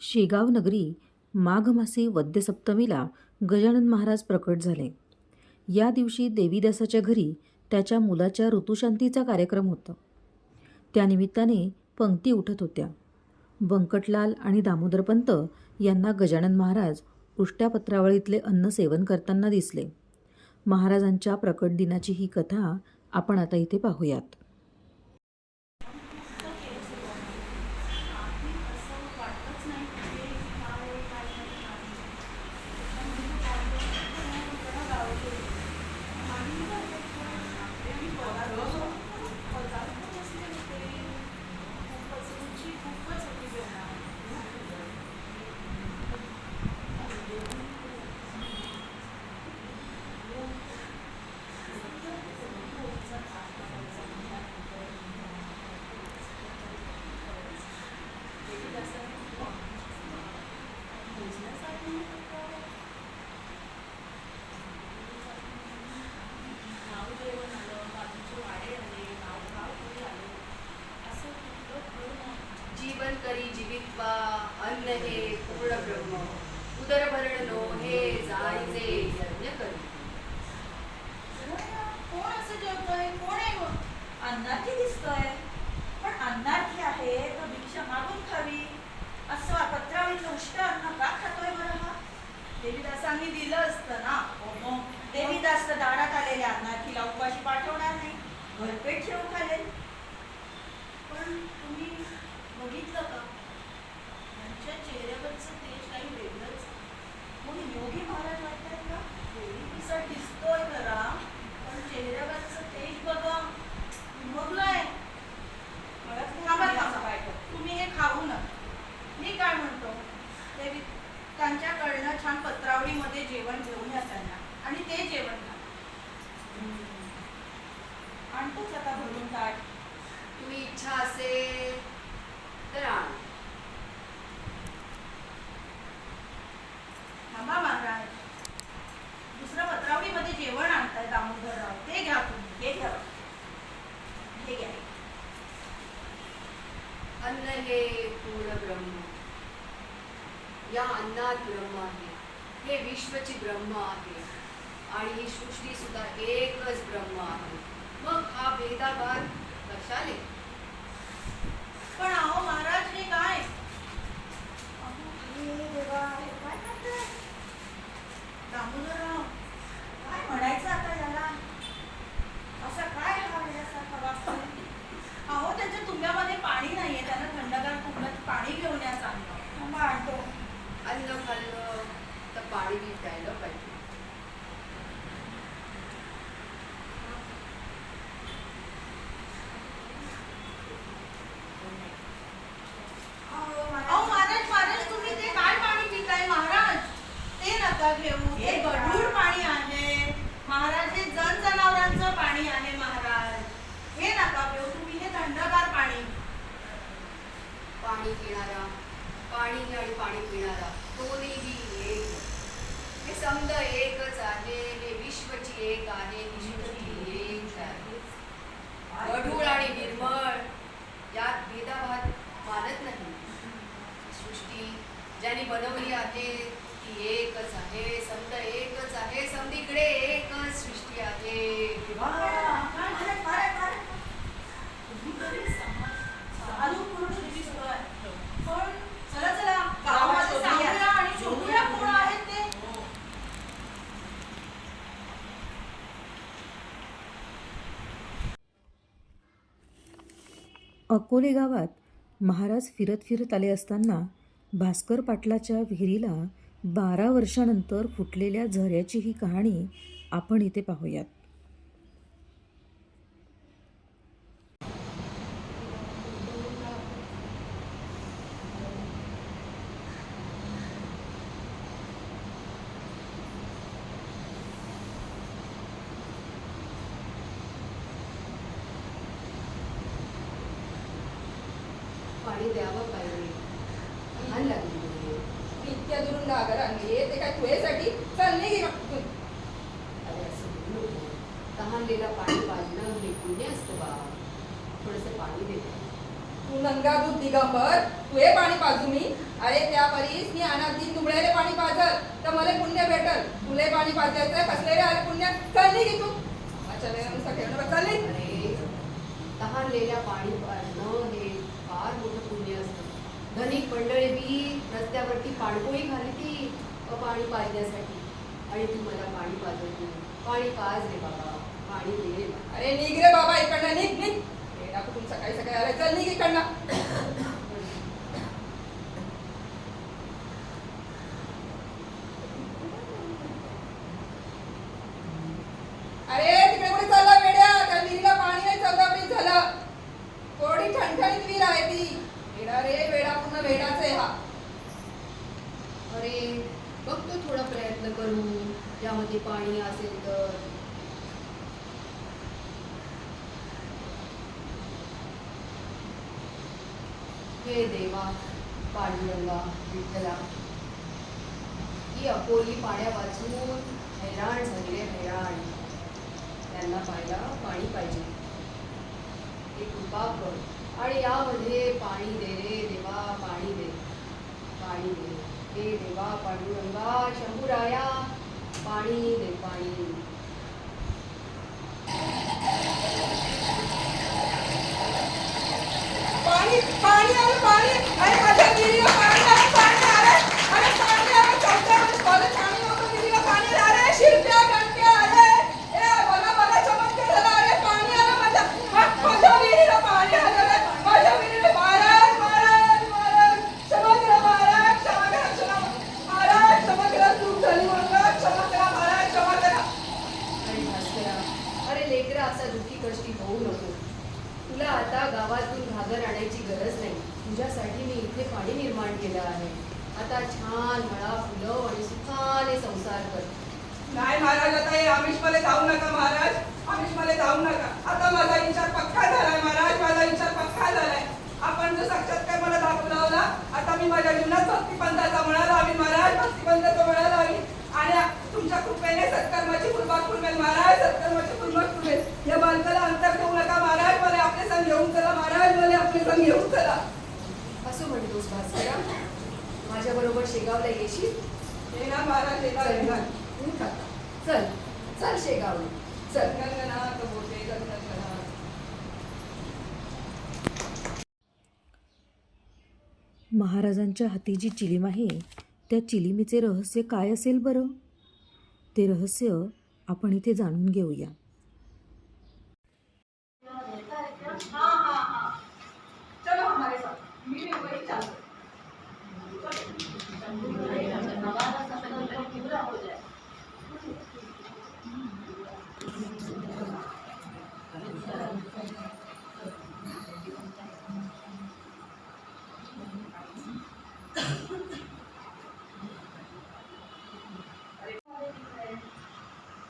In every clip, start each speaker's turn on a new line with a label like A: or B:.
A: शेगाव नगरी माघमासी वद्यसप्तमीला गजानन महाराज प्रकट झाले. या दिवशी देवीदासाच्या घरी त्याच्या मुलाच्या ऋतुशांतीचा कार्यक्रम होता. त्यानिमित्ताने पंक्ती उठत होत्या. बंकटलाल आणि दामोदरपंत यांना गजानन महाराज उष्ट्यापत्रावळीतले अन्न सेवन करताना दिसले. महाराजांच्या प्रकट दिनाची ही कथा आपण आता इथे पाहूयात
B: जीवन करी जीवित्वा अन्न हे पूर्ण ब्रह्म उदर भरणनो हे जायचे यज्ञ करी
C: कोण असं जेवतोय कोण आहे गं? अन्नार्थी दिसतोय पण अन्नार्थी आहे तर भिक्षा मागून खावी असं पत्रावळीतलं उष्ट अन्न का खातोय बरं हा देवीदासांनी दिलं असतं ना हो मग देवीदास तर दारात आलेल्या अन्नार्थीला उपाशी पाठवणार नाही. भरपेट ठेवून खालेल पण तुम्ही बघितलं का? त्यांच्या चेहऱ्यावरचं तेज काही वेगळंच कोणी योगी महाराज वाटतात का देवीचा दिसतोय खरा पण चेहऱ्यावरचं तेज बघा. उमगलंय थांबा थांबा. तुम्ही हे खाऊ नका. मी काय म्हणतो? ते त्यांच्याकडनं छान पत्रावळीमध्ये जेवण घेऊन या त्यांना. आणि ते जेवण आणतोच आता भरून ताट
B: तुम्ही इच्छा असेल तर आण.
C: थांबा महाराज. दुसरं पत्रावळीमध्ये जेवण आणताय दामोदरराव. ते घ्या तुम्ही हे घ्या. हे घ्या.
B: अन्न हे पूर्ण ब्रह्म. या अन्नात ब्रह्म आहे. हे विश्वची ब्रह्म आहे. आणि ही सृष्टी सुद्धा एकच ब्रह्म आहे. मग हा भेदाभाद कशाले?
C: पण अहो महाराज हे काय? दामोदरराव काय म्हणायचं आता याला? असा काय वेड्यासारखा वागतोय अहो त्याच्या तुंब्यामध्ये पाणी नाहीये त्यानं थंडगार कुंडात पाणी घेऊन या सांगतो थांबा आणतो.
B: अन्न खाल्लं तर पाणी बी प्यायला पाहिजे.
C: अहो महाराज महाराज तुम्ही ते काय पाणी पिताय महाराज? ते नका घेऊ ते गढूळ पाणी आहे महाराज हे जन जनावरांचं पाणी आहे महाराज हे नका पिऊ तुम्ही हे थंडगार पाणी
B: पाणी पिणारा पाणी आणि पाणी पिणारा दोन्ही एक हे समज एकच आहे हे विश्वची एक आहे ही सृष्टी एक आहे गढूळ आणि निर्मळ यात भेदाभाद मानत नाही सृष्टी ज्यांनी बनवली आहे ती एकच आहे समज एकच आहे समधीकडे एकच सृष्टी आहे
C: महाराज, महाराज, महाराज. तुम्ही तरी समा- साधू पुरुष दिसतोय. पण चला चला गावामध्ये सांगूया आणि शोधूया कोण आहेत ते
A: अकोले गावात महाराज फिरत फिरत आले असताना भास्कर पाटलाच्या विहिरीला बारा वर्षानंतर फुटलेल्या झऱ्याची ही कहाणी आपण इथे पाहूयात
B: पाणी द्यावं पाहिजे तहान लागली आहे.
D: इतक्या दुरून डागर आणली ते काय तुझ्यासाठी चालले गे
B: अरे असं बोलू नको. तहानलेला पाणी पाजणं हे पुण्य असतं बा थोडंसं पाणी देते
D: तू नंगा दूध दिगंबर तू हे पाणी पाजू मी अरे त्या परीस मी अनाथ दिन दुबळ्याले पाणी पाजल तर मला पुण्य तुले पाणी पाजायचं कसले रे अरे पुण्य चालली की तू अच्छा चालली
B: अरे तहानलेल्या पाणी पाजणं हे फार मोठं पुण्य असतं. धनिक मंडळी बी रस्त्यावरती पाणपोई घाली ती पाणी पाजण्यासाठी. आणि तू मला पाणी पाजवते. पाणी पाज रे बाबा. पाणी दे.
D: अरे निघ रे बाबा इकडनं निघ निघ. हे कुठून सकाळी सकाळी आलाय. चल निघ इकडनं अरे तिकडे कुठे चालला वेड्या त्या विहिरीला पाणी नाही चौदापडी झालं थोडी ठणठणीत विहीर आहे ती वेडा रे वेडा पूर्ण वेडाच आहे हा
B: अरे बघतो थोडा प्रयत्न करू यामध्ये पाणी असेल तर हे देवा पांडुरंगा विठ्ठला ही अकोली पाण्या वाचून हैराण झालेले हैराण. त्यांना पाहायला पाणी पाहिजे. हे कृपा कर. आणि यामध्ये पाणी दे रे देवा पाणी दे. पाणी दे. हे देवा पांडुरंगा शंभुराया पाणी दे पाणी
D: पाणी पाणी आलं पाणी अरे
B: लेकरा असा दुःखी कष्टी होऊ नको. तुला आता गावातून घागर आणायची गरज नाही. तुझ्यासाठी मी इथे पाणी निर्माण केलं आहे. आता छान मळा फुलं आणि सुखाने संसार कर.
D: नाही महाराज आता हे आमिषमध्ये जाऊ नका महाराज. आमिषमध्ये जाऊ नका. आता माझा विचार पक्का झालाय महाराज. माझा विचार पक्का झालाय. आपण जो साक्षात्कार मला दाखवला आता मी माझ्या जीवनात भक्तिपंथाचा म्हणाला आम्ही महाराज. भक्तिपंथाचा मळा लावी तुमच्या कृपेने सत्कर्माची फुलबाग फुलवेल महाराज सत्कर्माची फुलबाग फुलवेल या बालकाला अंतर ठेवू नका. महाराज मला आपले संग घेऊन चला. महाराज मला आपले संग घेऊन चला.
B: असं म्हणतोस भास्करा. माझ्या बरोबर शेगावला येशील?
D: ना महाराज येणार
B: चल
D: येणार.
B: चल चल शेगावला. चल.
D: गणगणात
A: महाराजांच्या हाती जी चिलीम आहे त्या चिलिमीचे रहस्य काय असेल बरं? ते रहस्य आपण इथे जाणून घेऊया
C: हा हा हा
D: चलो हमारे साथ मी भी वही चाहता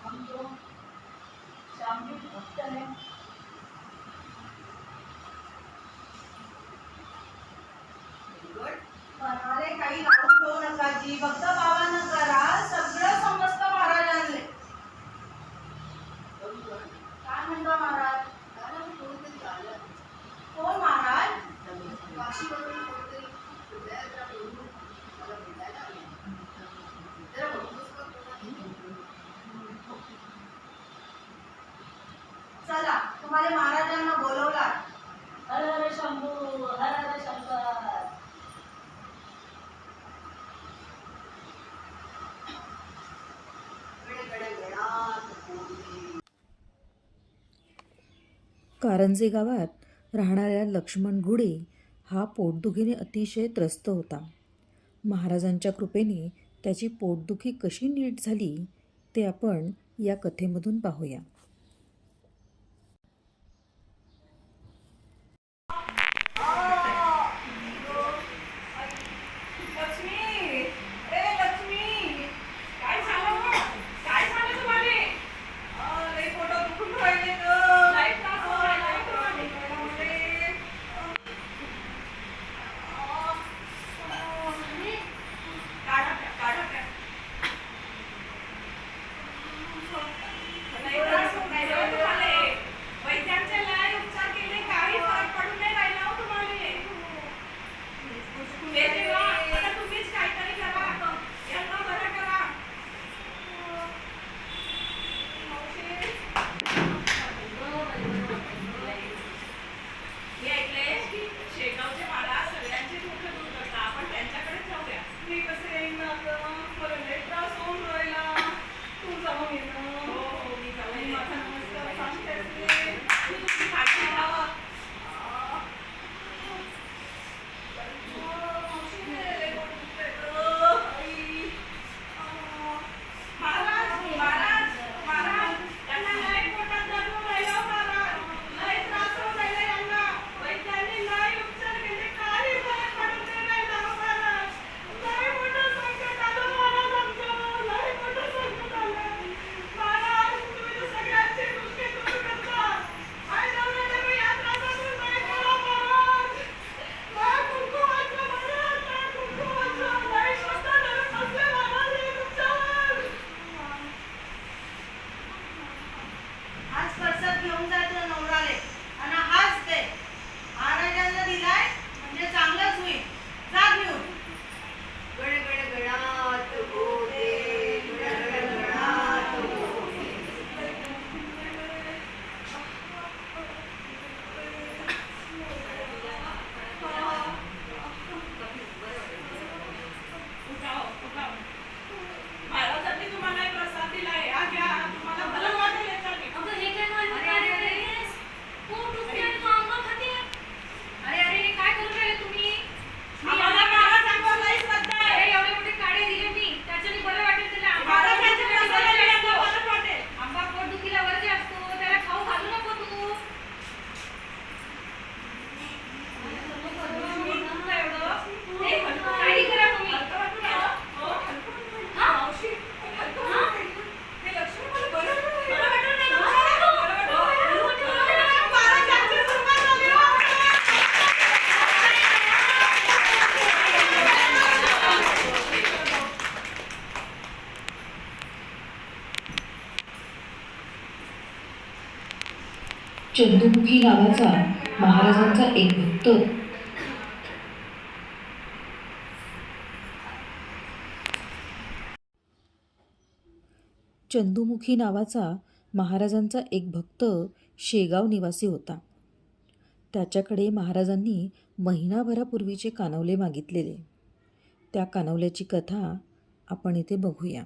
C: हम तो श्याम के भक्त हैं अरे काही लावून ठेवू नका जी फक्त बाबांना करा सगळं समजतं महाराजांले काय म्हणतो महाराज कोण महाराज चला तुम्हाला महाराजांना बोलवला हर हर शंभू हर हर शंकर
A: कारंजे गावात राहणाऱ्या लक्ष्मण घुडे हा पोटदुखीने अतिशय त्रस्त होता. महाराजांच्या कृपेने त्याची पोटदुखी कशी नीट झाली ते आपण या कथेमधून पाहूया.
E: चंदुमुखी नावाचा महाराजांचा एक भक्त. चंदुमुखी नावाचा महाराजांचा एक भक्त शेगाव निवासी होता. त्याच्याकडे महाराजांनी महिनाभरापूर्वीचे कानवले मागितलेले. त्या कानवल्याची कथा आपण इथे बघूया.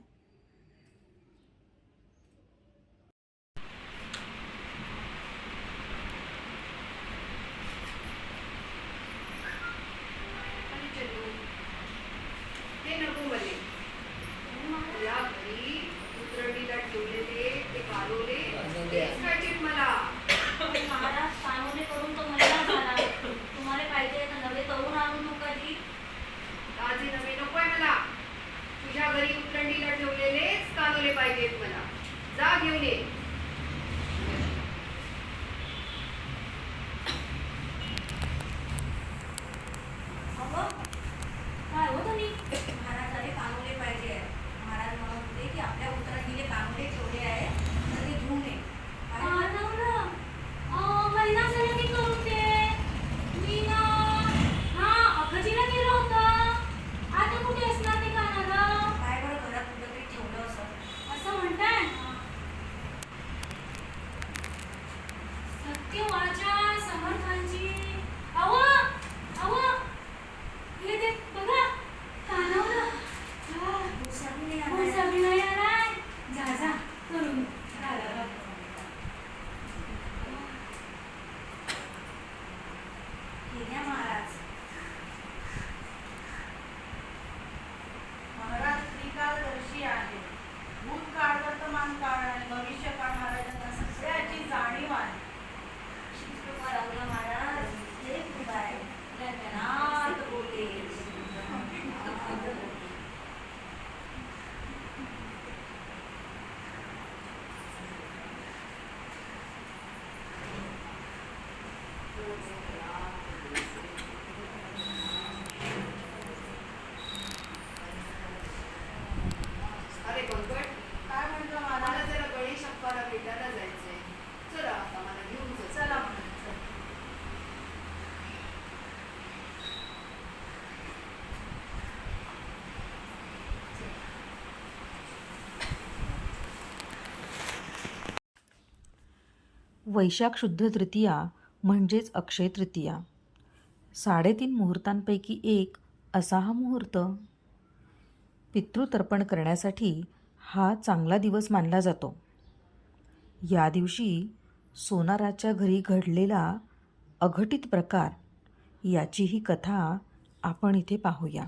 E: वैशाख शुद्ध तृतीया म्हणजेच अक्षय तृतीया. साडेतीन मुहूर्तांपैकी एक असा हा मुहूर्त. पितृतर्पण करण्यासाठी हा चांगला दिवस मानला जातो. या दिवशी सोनाराच्या घरी घडलेला अघटित प्रकार याची ही कथा आपण इथे पाहूया.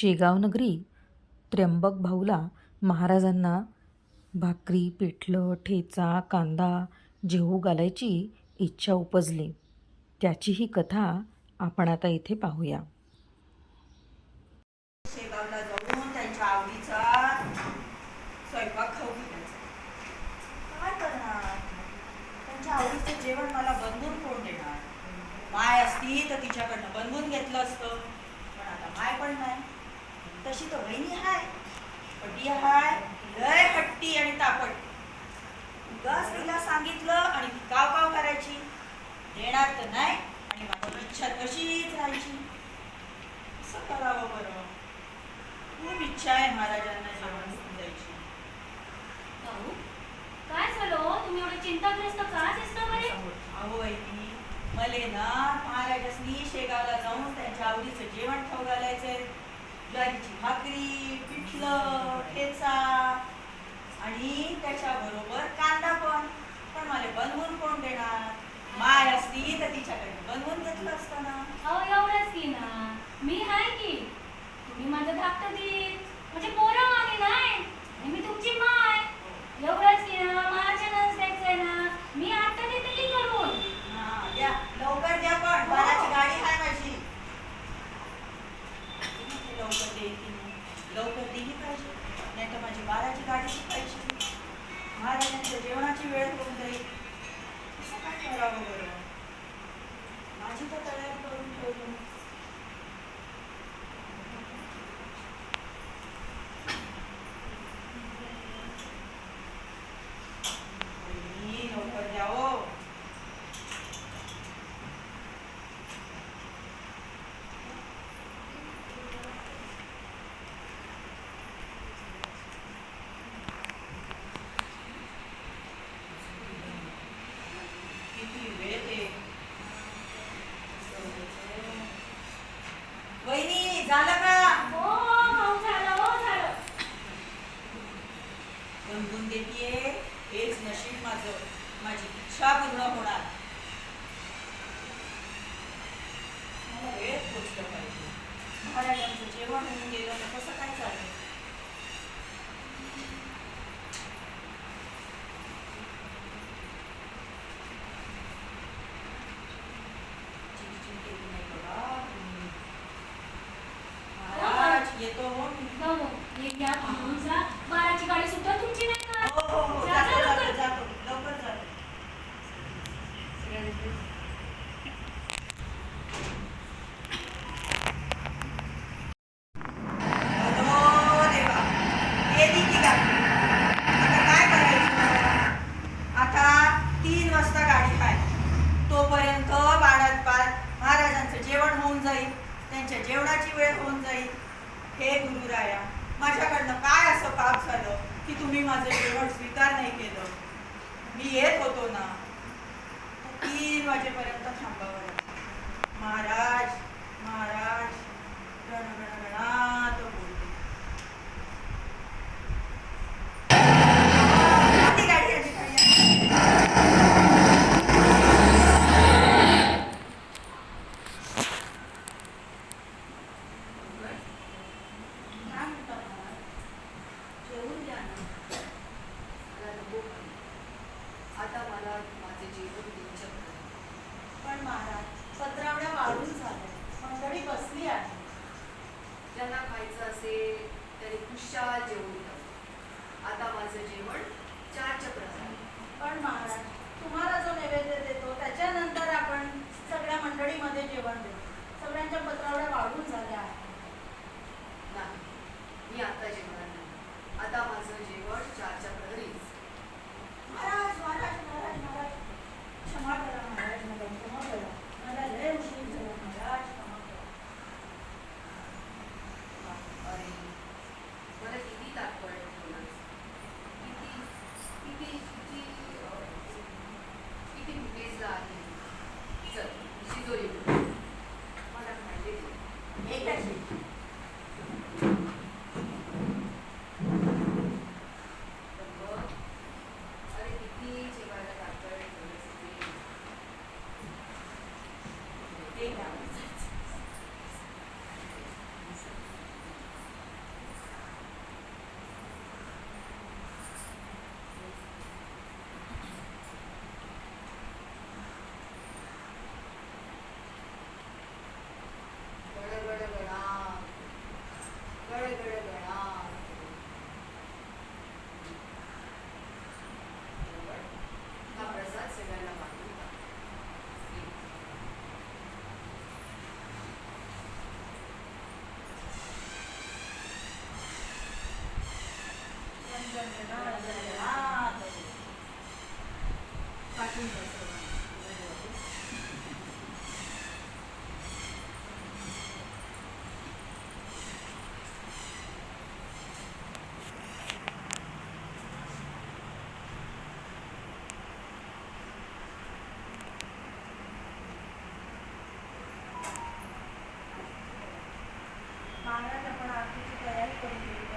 A: शेगावनगरी त्र्यंबक भाऊला महाराजांना भाकरी पिठलं ठेचा कांदा जेहू घालायची इच्छा उपजली. त्याची ही कथा आपण आता इथे पाहूया.
F: शेगावला जाऊन त्यांच्या आवडीचा स्वयंपाक खाऊ काय करणार? त्यांच्या आवडीचं जेवण मला कोण देणार? माय असती तर तिच्याकडनं बनवून घेतलं असतं. पण आता माय पण नाही. तशी तो वहिनी हाय. पटी हाय. लय हट्टी आणि तापट. उगाच तिला सांगितलं आणि काव काव करायची. देणार तर नाही आणि
E: माझ्या
F: वेळ होऊन जाईल. कसं काय करावं बरं? माझी तर पोचलं पाहिजे. मराठी आमचं जेवण होऊन गेलं कसं काय चालेल
C: तुम्ही माझं जेवण स्वीकार नाही केलं. मी येत होतो ना तीन वाजेपर्यंत थांबावं महाराज महाराज गण
B: गणघणा
C: बारा लपण आरतीची तयारी करून घेऊ.